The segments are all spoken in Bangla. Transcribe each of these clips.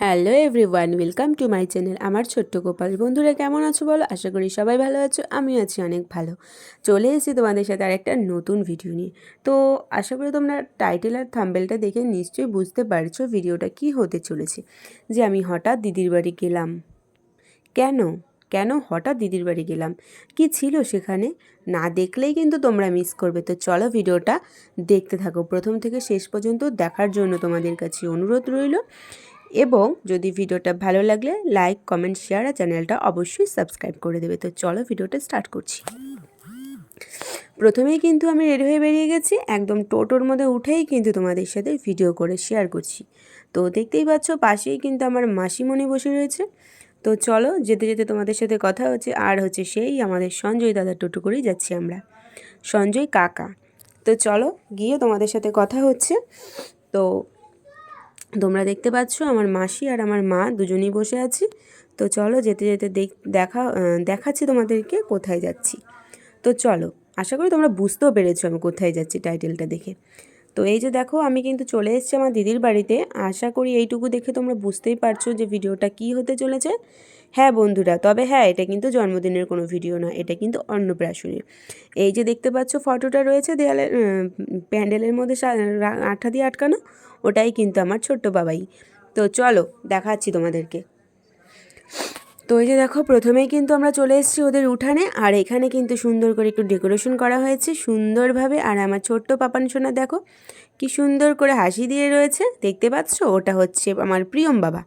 Hello everyone, welcome to my channel আমার ছোট্ট গোপাল। বন্ধুরা, কেমন আছো বলো? আশা করি সবাই ভালো আছো আমি আছি অনেক ভালো। চলে এসেছি তোমাদের সাথে আর একটা নতুন ভিডিও নিয়ে। তো আশা করি তোমরা টাইটেল আর থাম্বেলটা দেখে নিশ্চয়ই বুঝতে পারছ ভিডিওটা কি হতে চলেছে। যে আমি হঠাৎ দিদির বাড়ি গেলাম। কেন? কেন হঠাৎ দিদির বাড়ি গেলাম? কি ছিল সেখানে? না দেখলেই কিন্তু তোমরা মিস করবে। তো চলো ভিডিওটা দেখতে থাকো। প্রথম থেকে শেষ পর্যন্ত দেখার জন্য তোমাদের কাছে অনুরোধ রইল। এবং যদি ভিডিওটা ভালো লাগলে লাইক কমেন্ট শেয়ার আর চ্যানেলটা অবশ্যই সাবস্ক্রাইব করে দেবে। তো চলো ভিডিওটা স্টার্ট করছি। প্রথমেই কিন্তু আমি রেডি হয়ে বেরিয়ে গেছি। একদম টোটোর মধ্যে উঠেই কিন্তু তোমাদের সাথে ভিডিও করে শেয়ার করছি। তো দেখতেই পাচ্ছ, পাশেই কিন্তু আমার মাসিমণি বসে রয়েছে। তো চলো যেতে যেতে তোমাদের সাথে কথা হচ্ছে। আর হচ্ছে সেই আমাদের সঞ্জয় দাদার টোটো করেই যাচ্ছি আমরা। সঞ্জয় কাকা। তো চলো গিয়ে তোমাদের সাথে কথা হচ্ছে। তো তোমরা দেখতে পাচ্ছ আমার মাসি আর আমার মা দুজনেই বসে আছি। তো চলো যেতে যেতে দেখ দেখা দেখাচ্ছি তোমাদেরকে কোথায় যাচ্ছি। তো চলো, আশা করি তোমরা বুঝতেও পেরেছ আমি কোথায় যাচ্ছি টাইটেলটা দেখে। তো এই যে দেখো, আমি কিন্তু চলে এসেছি আমার দিদির বাড়িতে। আশা করি এইটুকু দেখে তোমরা বুঝতেই পারছ যে ভিডিওটা কি হতে চলেছে। হ্যাঁ বন্ধুরা, তবে হ্যাঁ এটা কিন্তু জন্মদিনের কোনো ভিডিও না এটা কিন্তু অন্নপ্রাশনের। এই যে দেখতে পাচ্ছ ফটোটা রয়েছে দেয়ালের প্যান্ডেলের মধ্যে আঠা দিয়ে আটকানো, ওটাই কিন্তু আমার ছোট্ট বাবাই। তো চলো, দেখাচ্ছি তোমাদেরকে। তো এই যে দেখো, প্রথমেই কিন্তু আমরা চলে এসেছি ওদের উঠানে, আর এখানে কিন্তু সুন্দর করে একটু ডেকোরেশন করা হয়েছে, সুন্দরভাবে। আর আমার ছোট্ট পাপান সোনা, দেখো কি সুন্দর করে হাসি দিয়ে রয়েছে। দেখতে পাচ্ছ? ওটা হচ্ছে আমার প্রিয়ম বাবা।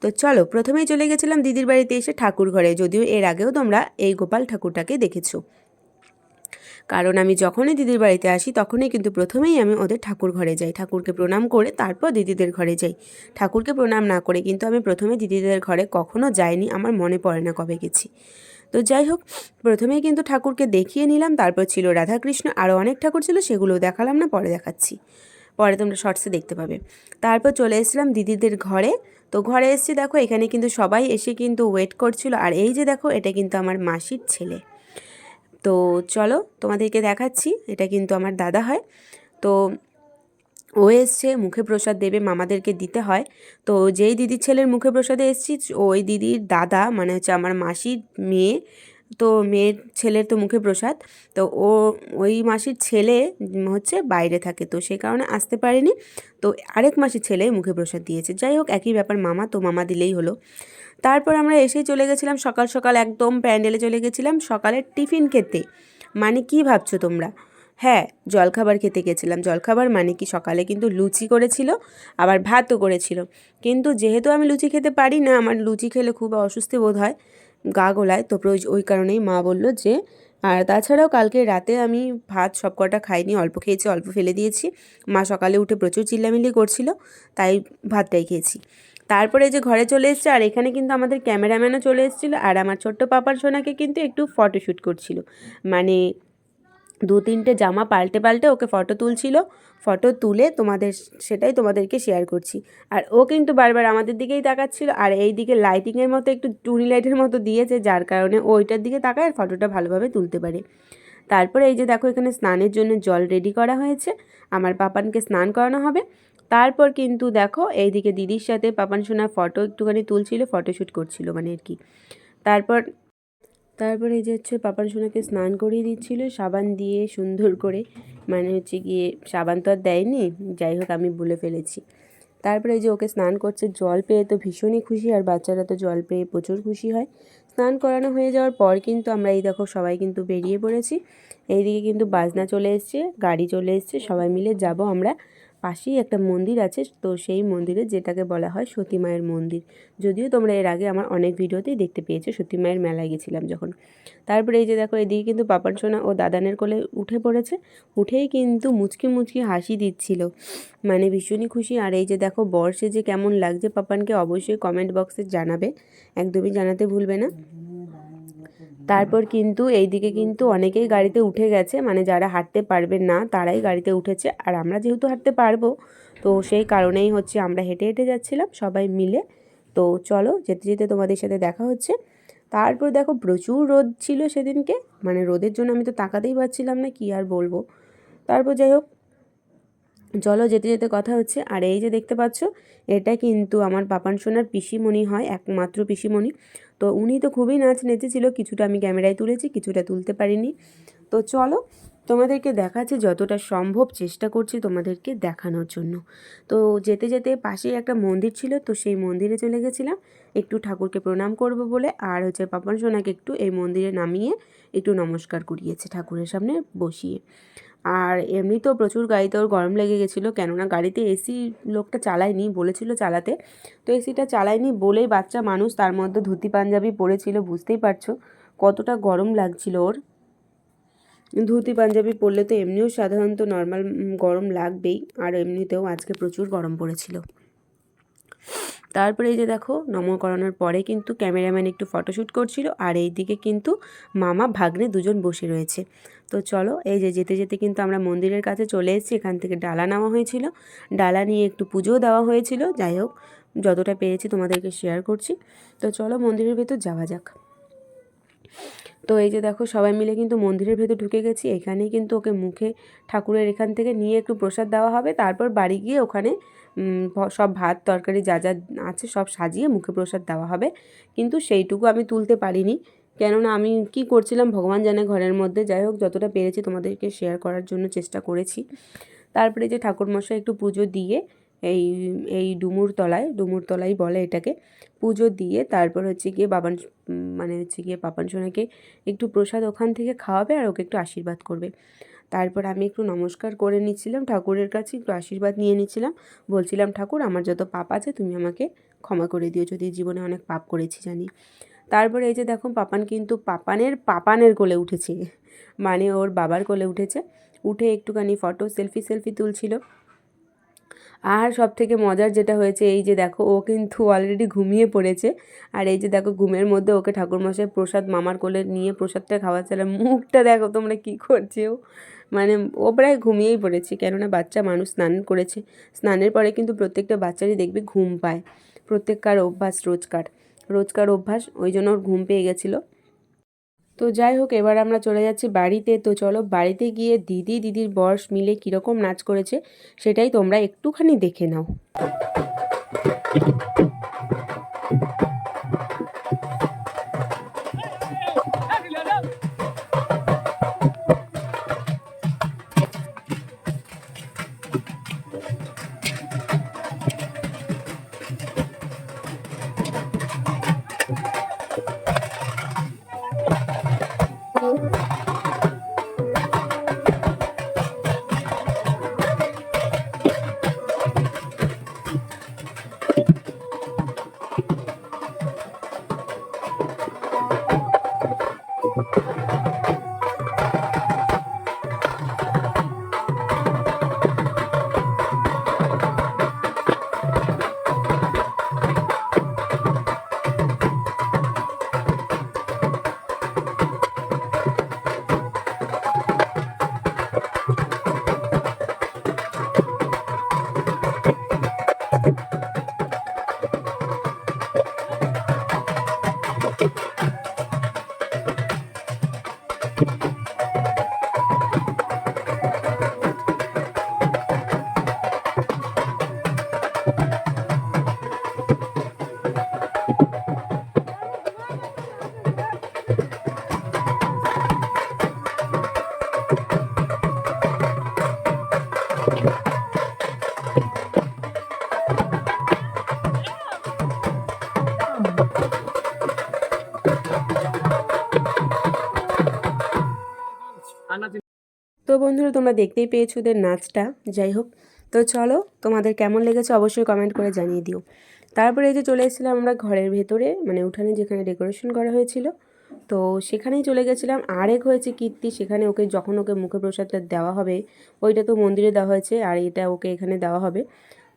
তো চলো, প্রথমেই চলে গেছিলাম দিদির বাড়িতে এসে ঠাকুর ঘরে। যদিও এর আগেও তোমরা এই গোপাল ঠাকুরটাকে দেখেছ। কারণ আমি যখনই দিদির বাড়িতে আসি, তখনই কিন্তু প্রথমেই আমি ওদের ঠাকুর ঘরে যাই। ঠাকুরকে প্রণাম করে তারপর দিদিদের ঘরে যাই। ঠাকুরকে প্রণাম না করে কিন্তু আমি প্রথমে দিদিদের ঘরে কখনো যাইনি। আমার মনে পড়ে না কবে গেছি। তো যাই হোক, প্রথমেই কিন্তু ঠাকুরকে দেখিয়ে নিলাম। তারপর ছিল রাধাকৃষ্ণ। আরও অনেক ঠাকুর ছিল সেগুলো দেখালাম না, পরে দেখাচ্ছি। পরে তোমরা শর্টসে দেখতে পাবে। তারপর চলে এসেছিলাম দিদিদের ঘরে। তো ঘরে এসেছি দেখো, এখানে কিন্তু সবাই এসে কিন্তু ওয়েট করছিল। আর এই যে দেখো, এটা কিন্তু আমার মাসির ছেলে। তো চলো, তোমাদেরকে দেখাচ্ছি, এটা কিন্তু আমার দাদা হয়। তো ও এসছে, মুখে প্রসাদ দেবে, মামাদেরকে দিতে হয়। তো যেই দিদির ছেলের মুখে প্রসাদে এসছি, ওই দিদির দাদা মানে হচ্ছে আমার মাসির মেয়ে তো মেয়ের ছেলের তো মুখে প্রসাদ, তো ও, ওই মাসির ছেলে হচ্ছে বাইরে থাকে, তো সেই কারণে আসতে পারেনি, তো আরেক মাসির ছেলে মুখে প্রসাদ দিয়েছে। যাই হোক, একই ব্যাপার, মামা তো মামা দিলেই হলো। তারপর আমরা এসেই চলে গেছিলাম, সকাল সকাল একদম প্যান্ডেলে চলে গেছিলাম, সকালের টিফিন খেতে। মানে কি ভাবছ তোমরা? হ্যাঁ জলখাবার খেতে গেছিলাম। জলখাবার মানে কি? সকালে কিন্তু লুচি করেছিল, আবার ভাতও করেছিল। কিন্তু যেহেতু আমি লুচি খেতে পারি না, আমার লুচি খেলে খুব অসুস্থ বোধ হয় গা গোলায়। তো ওই কারণেই মা বলল যে, আর তাছাড়াও কালকে রাতে আমি ভাত সব কটা খাইনি, অল্প খেয়েছি, অল্প ফেলে দিয়েছি। মা সকালে উঠে প্রচুর চিল্লামিল্লি করছিল, তাই ভাতটাই খেয়েছি। তারপরে যে ঘরে চলে এসছে, আর এখানে কিন্তু আমাদের ক্যামেরাম্যানও চলে এসেছিল, আর আমার ছোট্ট পাপার সোনাকে কিন্তু একটু ফটোশ্যুট করছিল। মানে দু তিনটে জামা পাল্টে পাল্টে ওকে ফটো তুলছিল। ফটো তুলে তোমাদের সেটাই তোমাদেরকে শেয়ার করছি। আর ও কিন্তু বারবার আমাদের দিকেই তাকাচ্ছিল। আর এই দিকে লাইটিংয়ের মতো একটু টুনি লাইটের মতো দিয়েছে, যার কারণে ও ওইটার দিকে তাকায় আর ফটোটা ভালোভাবে তুলতে পারে। তারপরে এই যে দেখো এখানে স্নানের জন্য জল রেডি করা হয়েছে। আমার পাপানকে স্নান করানো হবে। তারপর কিন্তু দেখো এইদিকে দিদির সাথে পাপান সোনার ফটো একটুখানি তুলছিল ফটোশ্যুট করছিল মানে আর কি। তারপর তারপরে যে হচ্ছে পাপান সোনাকে স্নান করিয়ে দিচ্ছিল, সাবান দিয়ে সুন্দর করে মানে হচ্ছে গিয়ে সাবান তো আর দেয়নি, যাই হোক আমি বলে ফেলেছি। তারপরে যে ওকে স্নান করছে জল পেয়ে তো ভীষণই খুশি, আর বাচ্চারা তো জল পেয়ে প্রচুর খুশি হয়। স্নান করানো হয়ে যাওয়ার পর কিন্তু আমরা এই দেখো সবাই কিন্তু বেরিয়ে পড়েছি। এইদিকে কিন্তু বাজনা চলে এসছে, গাড়ি চলে এসছে, সবাই মিলে যাব আমরা। পাশেই একটা মন্দির আছে, তো সেই মন্দিরে যেটাকে বলা হয় সতী মায়ের মন্দির। যদিও তোমরা এর আগে আমার অনেক ভিডিওতেই দেখতে পেয়েছ সতী মায়ের মেলায় গেছিলাম যখন। তারপরে এই যে দেখো, এদিকে কিন্তু পাপান সোনা ও দাদানের কোলে উঠে পড়েছে। উঠেই কিন্তু মুচকি মুচকি হাসি দিচ্ছিল। মানে ভীষণই খুশি। আর এই যে দেখো বর্ষে যে কেমন লাগছে পাপানকে অবশ্যই কমেন্ট বক্সে জানাবে। একদমই জানাতে ভুলবে না। তারপর কিন্তু এইদিকে কিন্তু অনেকেই গাড়িতে উঠে গেছে মানে যারা হাঁটতে পারবে না তারাই গাড়িতে উঠেছে। আর আমরা যেহেতু হাঁটতে পারব, তো সেই কারণেই হচ্ছে আমরা হেঁটে হেঁটে যাচ্ছিলাম সবাই মিলে। তো চলো যেতে যেতে তোমাদের সাথে দেখা হচ্ছে। তারপর দেখো প্রচুর রোদ ছিল সেদিনকে মানে রোদের জন্য আমি তো তাকাতেই পারছিলাম না, কি আর বলব। তারপর যাই হোক, চলো যেতে যেতে কথা হচ্ছে। আর এই যে দেখতে পাচ্ছ, এটা কিন্তু আমার পাপান সোনার পিসিমণি হয়, একমাত্র পিসিমণি। তো উনি তো খুবই নাচ নেচেছিল, কিছুটা আমি ক্যামেরায় তুলেছি, কিছুটা তুলতে পারিনি। তো চলো, তোমাদেরকে দেখাচ্ছে যতটা সম্ভব চেষ্টা করছি তোমাদেরকে দেখানোর জন্য। তো যেতে যেতে পাশেই একটা মন্দির ছিল, তো সেই মন্দিরে চলে গেছিলাম। একটু ঠাকুরকে প্রণাম করব বলে, আর হচ্ছে পাপান সোনাকে একটু এই মন্দিরে নামিয়ে একটু নমস্কার করিয়েছে ঠাকুরের সামনে বসিয়ে। আর এমনিতেও প্রচুর গাড়িতে ওর গরম লেগে গেছিল, কেননা গাড়িতে এসি লোকটা চালায়নি, বলেছিল চালাতে। তো এসিটা চালায়নি বলেই বাচ্চা মানুষ তার মধ্যে ধুতি, পাঞ্জাবি পরেছিল, বুঝতেই পারছ কতটা গরম লাগছিল ওর। ধুতি, পাঞ্জাবি পরলে তো এমনিও সাধারণত নর্মাল গরম লাগবেই, আর এমনিতেও আজকে প্রচুর গরম পড়েছিল। তারপরে এই যে দেখো, নমো করানোর পরে কিন্তু ক্যামেরাম্যান একটু ফটোশ্যুট করছিল, আর এই দিকে কিন্তু মামা, ভাগ্নে দুজন বসে রয়েছে। তো চলো, এই যে যেতে যেতে কিন্তু আমরা মন্দিরের কাছে চলে এসেছি। এখান থেকে ডালা নেওয়া হয়েছিল। ডালা নিয়ে একটু পুজোও দেওয়া হয়েছিল। যাই হোক, যতটা পেরেছি তোমাদেরকে শেয়ার করছি। তো চলো, মন্দিরের ভেতর যাওয়া যাক। তো এই যে দেখো, সবাই মিলে কিন্তু মন্দিরের ভেতর ঢুকে গেছি। এখানেই কিন্তু ওকে মুখে ঠাকুরের এখান থেকে নিয়ে একটু প্রসাদ দেওয়া হবে। তারপর বাড়ি গিয়ে ওখানে সব ভাত, তরকারি যা যা আছে সব সাজিয়ে মুখে প্রসাদ দেওয়া হবে। কিন্তু সেইটুকু আমি তুলতে পারিনি। কেননা আমি কি করছিলাম, ভগবান জানে ঘরের মধ্যে। যাই হোক, যতটা পেরেছি তোমাদেরকে শেয়ার করার জন্য চেষ্টা করেছি। তারপরে যে ঠাকুরমশাই একটু পুজো দিয়ে এই এই ডুমুর তলায়, ডুমুর তলাই বলে এটাকে, পুজো দিয়ে তারপর হচ্ছে গিয়ে বাবান মানে হচ্ছে গিয়ে পাপান সোনাকে একটু প্রসাদ ওখান থেকে খাওয়াবে আর ওকে একটু আশীর্বাদ করবে। তারপর আমি একটু নমস্কার করে নিচ্ছিলাম, ঠাকুরের কাছে একটু আশীর্বাদ নিয়ে নিচ্ছিলাম। বলছিলাম, ঠাকুর, আমার যত পাপ আছে তুমি আমাকে ক্ষমা করে দিও। যদি জীবনে অনেক পাপ করেছি জানি। তারপরে এই যে দেখো পাপান কিন্তু পাপানের পাপানের কোলে উঠেছে। মানে ওর বাবার কোলে উঠেছে। উঠে একটুখানি ফটো সেলফি সেলফি তুলছিল। আর সব থেকে মজার যেটা হয়েছে, এই যে দেখো, ও কিন্তু অলরেডি ঘুমিয়ে পড়েছে। আর এই যে দেখো, ঘুমের মধ্যে ওকে ঠাকুরমশাই প্রসাদ মামার কোলে নিয়ে প্রসাদটা খাওয়াচ্ছে। আর মুখটা দেখো তোমরা কী করছে ও। মানে ও প্রায় ঘুমিয়েই পড়েছে, কেননা বাচ্চা মানুষ স্নান করেছে। স্নানের পরে কিন্তু প্রত্যেকটা বাচ্চারই দেখবে ঘুম পায়। প্রত্যেককার অভ্যাস রোজকার। রোজকার অভ্যাস, ওই জন্য ওর ঘুম পেয়ে গেছিল। তো যাই হোক, এবার আমরা চলে যাচ্ছি বাড়িতে। তো চলো, বাড়িতে গিয়ে দিদি, দিদির বয়স মিলে কীরকম নাচ করেছে, সেটাই তোমরা একটুখানি দেখে নাও। তো বন্ধুরা, তোমরা দেখতেই পেয়েছ ওদের নাচটা। যাই হোক, তো চলো, তোমাদের কেমন লেগেছে অবশ্যই কমেন্ট করে জানিয়ে দিও। তারপরে এই যে চলে এসেছিলাম আমরা ঘরের ভেতরে মানে উঠানে যেখানে ডেকোরেশন করা হয়েছিল তো সেখানেই চলে গেছিলাম। আরেক হয়েছে কীর্তি, সেখানে ওকে যখন ওকে মুখে প্রসাদটা দেওয়া হবে, ওইটা তো মন্দিরে দেওয়া হয়েছে আর এটা ওকে এখানে দেওয়া হবে।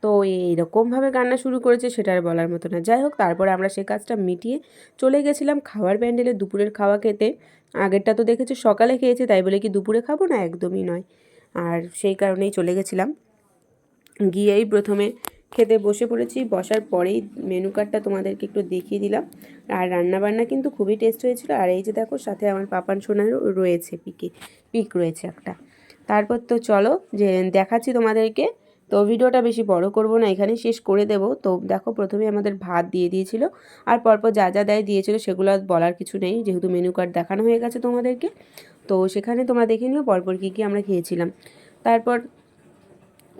তো এইরকমভাবে কান্না শুরু করেছে সেটা আর বলার মতো না। যাই হোক, তারপরে আমরা সে কাজটা মিটিয়ে চলে গেছিলাম খাওয়ার প্যান্ডেলে দুপুরের খাওয়া খেতে। আগেরটা তো দেখেছি, সকালে খেয়েছে, তাই বলে কি দুপুরে খাব না? একদমই নয়। আর সেই কারণেই চলে গেছিলাম। গিয়েই প্রথমে খেতে বসে পড়েছি। বসার পরেই মেনু কার্ডটা তোমাদেরকে একটু দেখিয়ে দিলাম। আর রান্নাবান্না কিন্তু খুবই টেস্ট হয়েছিল। আর এই যে দেখো, সাথে আমার পাপান সোনারও রয়েছে পিকে, পিক রয়েছে একটা। তারপর তো চলো, যে দেখাচ্ছি তোমাদেরকে। তো ভিডিওটা বেশি বড় করব না এখানে শেষ করে দেব। তো দেখো, প্রথমে আমাদের ভাত দিয়ে দিয়েছিল। আর পরপর যা যা দেয় দিয়েছিল, সেগুলো বলার কিছু নেই, যেহেতু মেনু কার্ড দেখানো হয়ে গেছে তোমাদেরকে। তো সেখানে তোমরা দেখে নিও, পরপর কী কী আমরা খেয়েছিলাম। তারপর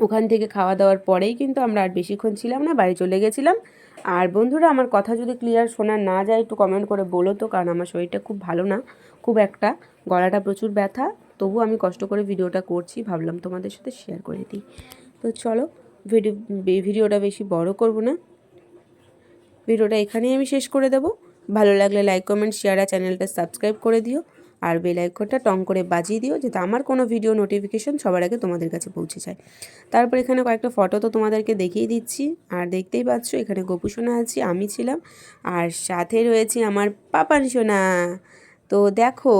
ওখান থেকে খাওয়া দাওয়ার পরেই কিন্তু আমরা আর বেশিক্ষণ ছিলাম না, বাড়ি চলে গেছিলাম। আর বন্ধুরা, আমার কথা যদি ক্লিয়ার শোনা না যায়, একটু কমেন্ট করে বলো তো, কারণ আমার শরীরটা খুব ভালো না, খুব একটা। গলাটা প্রচুর ব্যথা তবু আমি কষ্ট করে ভিডিওটা করছি, ভাবলাম তোমাদের সাথে শেয়ার করে দিই। তো চলো ভিডিও ভিডিওটা বেশি বড় করব না। ভিডিওটা এখানেই আমি শেষ করে দেবো। ভালো লাগলে লাইক কমেন্ট শেয়ার আর চ্যানেলটা সাবস্ক্রাইব করে দিও। আর বেল আইকনটা টং করে বাজিয়ে দিও যাতে আমার কোনো ভিডিও নোটিফিকেশন সবার আগে তোমাদের কাছে পৌঁছে যায়। তারপর এখানে কয়েকটা ফটো তো তোমাদেরকে দেখিয়ে দিচ্ছি। আর দেখতেই পাচ্ছ, এখানে গোপুসোনা আছি, আমি ছিলাম। আর সাথে রয়েছে আমার পাপান সোনা। তো দেখো,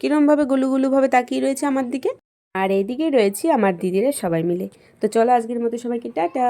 কীরমভাবে গুলুগুলুভাবে তাকিয়ে রয়েছে আমার দিকে। আর এইদিকেই রয়েছি আমার দিদিরা সবাই মিলে। তো চলো আজকের মতো সবাইকে টাটা।